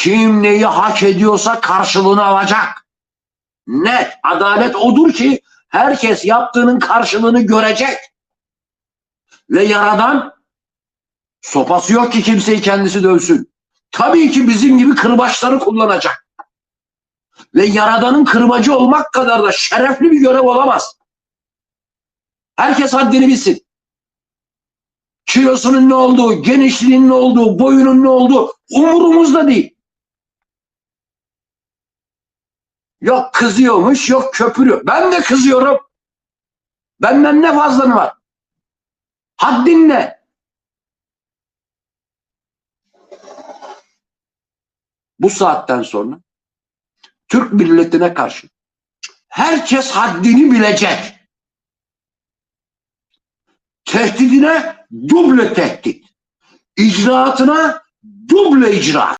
Kim neyi hak ediyorsa karşılığını alacak. Net. Adalet odur ki herkes yaptığının karşılığını görecek. Ve yaradan sopası yok ki kimseyi kendisi dövsün. Tabii ki bizim gibi kırbaçları kullanacak. Ve yaradanın kırbacı olmak kadar da şerefli bir görev olamaz. Herkes haddini bilsin. Kilosunun ne olduğu, genişliğinin ne olduğu, boyunun ne olduğu umurumuzda değil. Yok kızıyormuş, yok köpürüyor. Ben de kızıyorum. Benden ne fazlanı var? Haddin ne? Bu saatten sonra Türk milletine karşı herkes haddini bilecek. Tehdidine duble tehdit. İcraatına duble icraat.